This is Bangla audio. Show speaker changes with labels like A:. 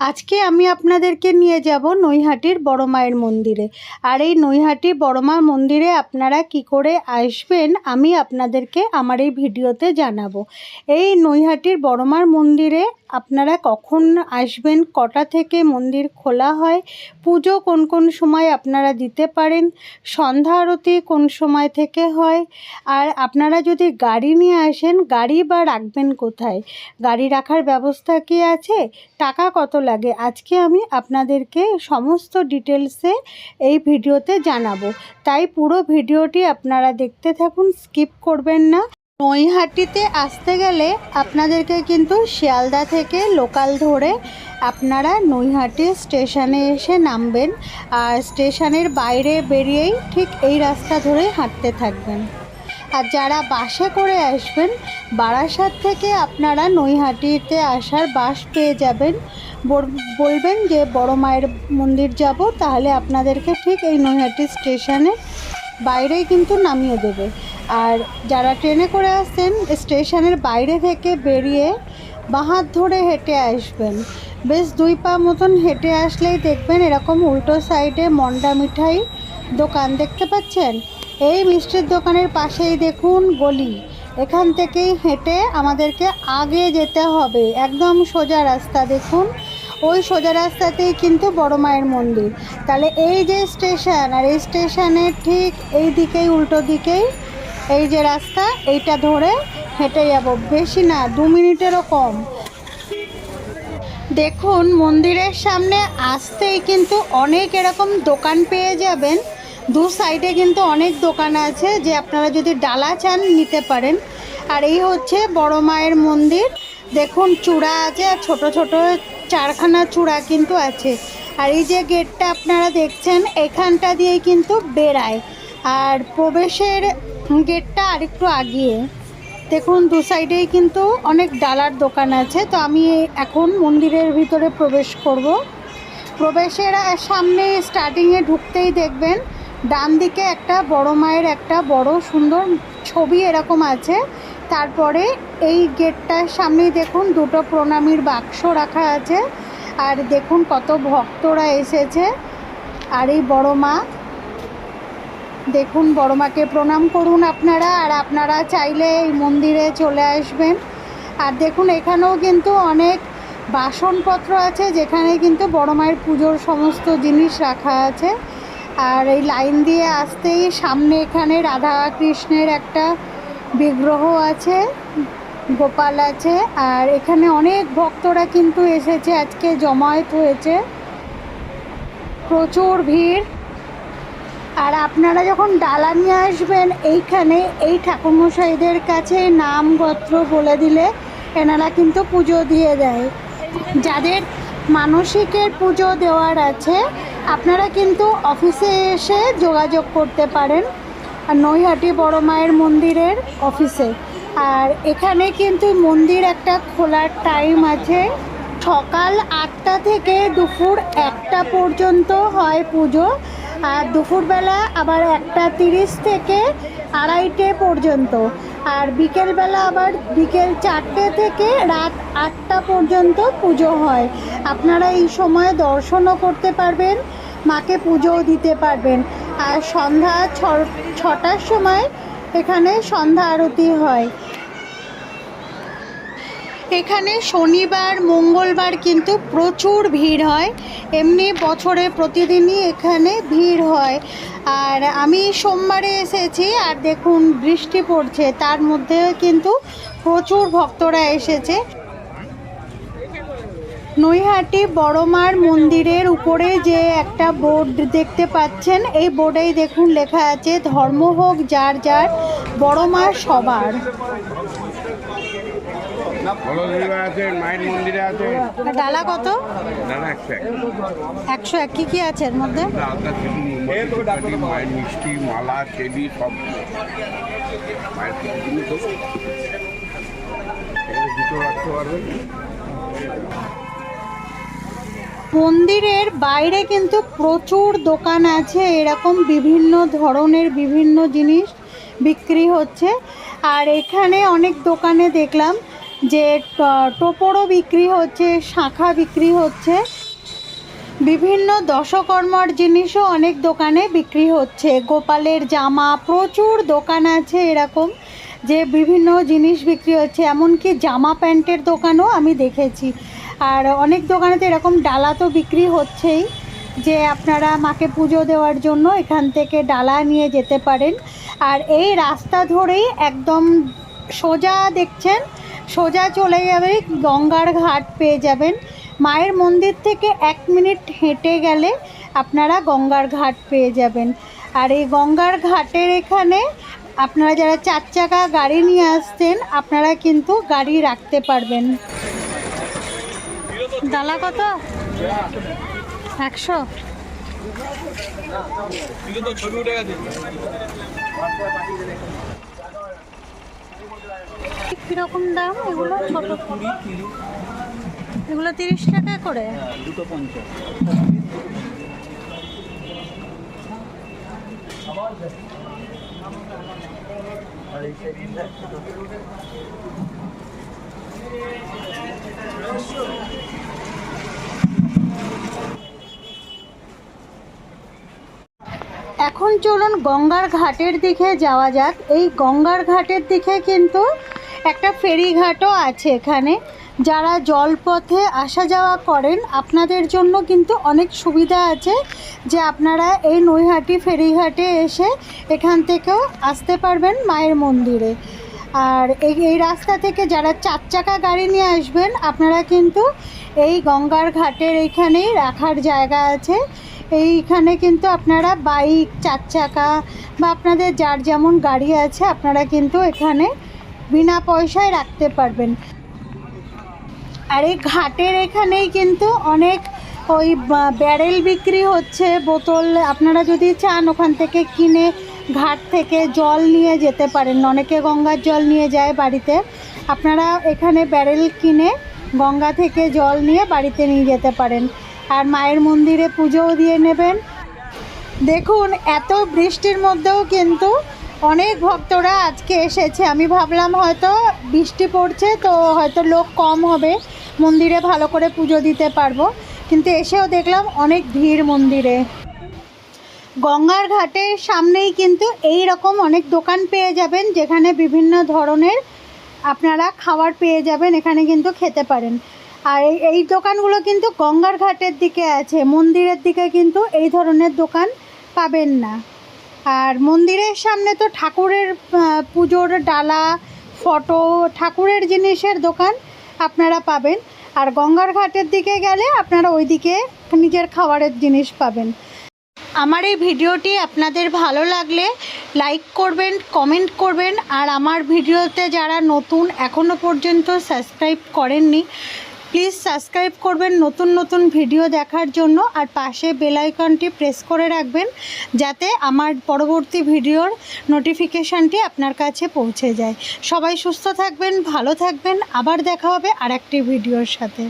A: আজকে আমি আপনাদেরকে নিয়ে যাব নৈহাটির বড় মায়ের মন্দিরে। আর এই নৈহাটি বড় মা মন্দিরে আপনারা কি করে আসবেন আমি আপনাদেরকে আমার এই ভিডিওতে জানাব। এই নৈহাটির বড় মার মন্দিরে আপনারা কখন আসবেন, কটা থেকে মন্দির খোলা হয়, পুজো কোন কোন সময় আপনারা দিতে পারেন, সন্ধ্যা আরতি কোন সময় থেকে হয়, আর আপনারা যদি গাড়ি নিয়ে আসেন, গাড়ি বা রাখবেন কোথায়? গাড়ি রাখার ব্যবস্থা কি আছে? টাকা কত লাগে? আজকে আমি আপনাদেরকে সমস্ত ডিটেলসে এই ভিডিওতে জানাব। তাই পুরো ভিডিওটি আপনারা দেখতে থাকুন স্কিপ করবেন না। নৈহাটিতে আসতে গেলে আপনাদেরকে কিন্তু শিয়ালদা থেকে লোকাল ধরে আপনারা নৈহাটি স্টেশনে এসে নামবেন। আর স্টেশনের বাইরে বেরিয়েই ঠিক এই রাস্তা ধরে হাঁটতে থাকবেন। আর যারা বাসে করে আসবেন, বারাসাত থেকে আপনারা নৈহাটিতে আসার বাস পেয়ে যাবেন। বলবেন যে বড় মায়ের মন্দির যাব, তাহলে আপনাদেরকে ঠিক এই নৈহাটি স্টেশনে বাইরেই কিন্তু নামিয়ে দেবে। আর যারা ট্রেনে করে আসছেন, স্টেশনের বাইরে থেকে বেরিয়ে বাহাত ধরে হেঁটে আসবেন। বেশ দুই পা মতন হেঁটে আসলেই দেখবেন এরকম উল্টো সাইডে মন্ডা মিঠাই দোকান দেখতে পাচ্ছেন? এই মিষ্টির দোকানের পাশেই দেখুন গলি। এখান থেকেই হেঁটে আমাদেরকে আগে যেতে হবে। একদম সোজা রাস্তা, দেখুন। ওই সোজা রাস্তাতেই কিন্তু বড় মায়ের মন্দির। তাহলে এই যে স্টেশন, আর এই স্টেশনের ঠিক এই দিকেই, উল্টো দিকেই এই যে রাস্তা, এইটা ধরে হেঁটে যাব। বেশি না, দু মিনিটেরও কম। দেখুন, মন্দিরের সামনে আসতেই কিন্তু অনেক এরকম দোকান পেয়ে যাবেন। দু সাইডে কিন্তু অনেক দোকান আছে যে আপনারা যদি ডালা চান নিতে পারেন। আর এই হচ্ছে বড় মায়ের মন্দির। দেখুন, চূড়া আছে আর ছোট ছোট চারখানা চূড়া কিন্তু আছে। আর এই যে গেটটা আপনারা দেখছেন, এখানটা দিয়েই কিন্তু বেড়ায়। আর প্রবেশের গেটটা আরেকটু আগিয়ে। দেখুন, দু সাইডেই কিন্তু অনেক ডালার দোকান আছে। তো আমি এখন মন্দিরের ভিতরে প্রবেশ করব। প্রবেশের সামনে স্টার্টিংয়ে ঢুকতেই দেখবেন ডান দিকে একটা বড় মায়ের একটা বড় সুন্দর ছবি এরকম আছে। তারপরে এই গেটটার সামনেই দেখুন দুটো প্রণামীর বাক্স রাখা আছে। আর দেখুন কত ভক্তরা এসেছে। আর এই বড় মা, দেখুন বড় মাকে প্রণাম করুন আপনারা। আর আপনারা চাইলে এই মন্দিরে চলে আসবেন। আর দেখুন এখানেও কিন্তু অনেক বাসনপত্র আছে, যেখানে কিন্তু বড় মায়ের পুজোর সমস্ত জিনিস রাখা আছে। আর এই লাইন দিয়ে আসতেই সামনে এখানে রাধা কৃষ্ণের একটা বিগ্রহ আছে, গোপাল আছে, আর এখানে অনেক ভক্তরা কিন্তু এসেছে, আজকে জমায়েত হয়েছে। প্রচুর ভিড়। আর আপনারা যখন ডালা নিয়ে আসবেন, এইখানে এই ঠাকুরমশাইদের কাছে নাম গোত্র বলে দিলে এনারা কিন্তু পুজো দিয়ে দেয়। যাদের মানসিকের পুজো দেওয়ার আছে আপনারা কিন্তু অফিসে এসে যোগাযোগ করতে পারেন নৈহাটি বড় মায়ের মন্দিরের অফিসে। আর এখানে কিন্তু মন্দির একটা খোলার টাইম আছে। সকাল আটটা থেকে দুপুর একটা পর্যন্ত হয় পুজো, আর দুপুরবেলা আবার একটা তিরিশ থেকে আড়াইটে পর্যন্ত। আর বিকেলবেলা আবার বিকেল চারটে থেকে রাত আটটা পর্যন্ত পুজো হয়। আপনারা এই সময় দর্শনও করতে পারবেন, মাকে পুজোও দিতে পারবেন। আর সন্ধ্যা ছটার সময় এখানে সন্ধ্যা আরতি হয়। এখানে শনিবার, মঙ্গলবার কিন্তু প্রচুর ভিড় হয়। এমনি বছরে প্রতিদিনই এখানে ভিড় হয়। আর আমি সোমবারে এসেছি আর দেখুন বৃষ্টি পড়ছে, তার মধ্যে কিন্তু প্রচুর ভক্তরা এসেছে। নৈহাটি বড়মার মন্দিরের উপরে যে একটা বোর্ড দেখতে পাচ্ছেন, এই বোর্ডেই দেখুন লেখা আছে ধর্ম হোক যার যার, বড়মার সবার।
B: হলদিবা আছে মায়ের মন্দিরে আছে।
A: ডালা কত?
B: দাদা একশো এক।
A: একশো এক। কী কী আছে এর মধ্যে?
B: আলাদা থেকে মোমবাতি মায়ের মিষ্টি মালা চেলি সব। মায়ের কিছু জিনিস হোক। এখানে জুতো রাখতে পারবেন
A: মন্দিরের বাইরে কিন্তু প্রচুর দোকান আছে এরকম বিভিন্ন ধরনের বিভিন্ন জিনিস বিক্রি হচ্ছে। আর এখানে অনেক দোকানে দেখলাম যে টোপরও বিক্রি হচ্ছে, শাঁখা বিক্রি হচ্ছে। বিভিন্ন দশকর্মার জিনিসও অনেক দোকানে বিক্রি হচ্ছে। গোপালের জামা, প্রচুর দোকান আছে এরকম যে বিভিন্ন জিনিস বিক্রি হচ্ছে। এমনকি জামা প্যান্টের দোকানও আমি দেখেছি। আর অনেক দোকানে তো এরকম ডালা তো বিক্রি হচ্ছেই যে আপনারা মাকে পুজো দেওয়ার জন্য এখান থেকে ডালা নিয়ে যেতে পারেন। আর এই রাস্তা ধরেই একদম সোজা দেখছেন সোজা চলে যাবে, গঙ্গার ঘাট পেয়ে যাবেন। মায়ের মন্দির থেকে এক মিনিট হেঁটে গেলে আপনারা গঙ্গার ঘাট পেয়ে যাবেন। আর এই গঙ্গার ঘাটের এখানে আপনারা যারা চার চাকা গাড়ি নিয়ে আসতেন আপনারা কিন্তু গাড়ি রাখতে পারবেন। ডালা কত? একশো। কীরকম দাম? এগুলো ছোট। এগুলো তিরিশ টাকা করে?
C: দুটো পঞ্চাশ এই সাইডটা
A: এখন চলুন গঙ্গার ঘাটের দিকে যাওয়া যাক। এই গঙ্গার ঘাটের দিকে কিন্তু একটা ফেরিঘাটও আছে এখানে। যারা জলপথে আসা যাওয়া করেন, আপনাদের জন্য কিন্তু অনেক সুবিধা আছে যে আপনারা এই নৈহাটি ফেরিঘাটে এসে এখান থেকেও আসতে পারবেন মায়ের মন্দিরে। আর এই এই রাস্তা থেকে যারা চার চাকা গাড়ি নিয়ে আসবেন, আপনারা কিন্তু এই গঙ্গার ঘাটের এইখানেই রাখার জায়গা আছে। এইখানে কিন্তু আপনারা বাইক চার চাকা বা আপনাদের যার যেমন গাড়ি আছে, আপনারা কিন্তু এখানে বিনা পয়সায় রাখতে পারবেন। আর এই ঘাটের এখানেই কিন্তু অনেক ওই ব্যারেল বিক্রি হচ্ছে, বোতল। আপনারা যদি চান ওখান থেকে কিনে ঘাট থেকে জল নিয়ে যেতে পারেন। অনেকে গঙ্গার জল নিয়ে যায় বাড়িতে। আপনারা এখানে ব্যারেল কিনে গঙ্গা থেকে জল নিয়ে বাড়িতে নিয়ে যেতে পারেন। আর মায়ের মন্দিরে পুজোও দিয়ে নেবেন। দেখুন, এত বৃষ্টির মধ্যেও কিন্তু অনেক ভক্তরা আজকে এসেছে। আমি ভাবলাম হয়তো বৃষ্টি পড়ছে, তো হয়তো লোক কম হবে। মন্দিরে ভালো করে পুজো দিতে পারব। কিন্তু এসেও দেখলাম অনেক ভিড় মন্দিরে। গঙ্গার ঘাটের সামনেই কিন্তু এই রকম অনেক দোকান পেয়ে যাবেন, যেখানে বিভিন্ন ধরনের আপনারা খাবার পেয়ে যাবেন, এখানে কিন্তু খেতে পারেন। আর এই দোকানগুলো কিন্তু গঙ্গার ঘাটের দিকে আছে। মন্দিরের দিকে কিন্তু এই ধরনের দোকান পাবেন না। আর মন্দিরের সামনে তো ঠাকুরের পুজোর ডালা, ফটো, ঠাকুরের জিনিসের দোকান আপনারা পাবেন। আর গঙ্গার ঘাটের দিকে গেলে আপনারা ওইদিকে নিজের খাবারের জিনিস পাবেন। আমার এই ভিডিওটি আপনাদের ভালো লাগলে লাইক করবেন, কমেন্ট করবেন। আর আমার ভিডিওতে যারা নতুন এখনও পর্যন্ত সাবস্ক্রাইব করেননি প্লিজ সাবস্ক্রাইব করবেন নতুন নতুন ভিডিও দেখার জন্য আর পাশে বেলাইকনটি প্রেস করে রাখবেন যাতে আমার পরবর্তী ভিডিওর নোটিফিকেশানটি আপনার কাছে পৌঁছে যায়। সবাই সুস্থ থাকবেন, ভালো থাকবেন। আবার দেখা হবে আর একটি ভিডিওর সাথে।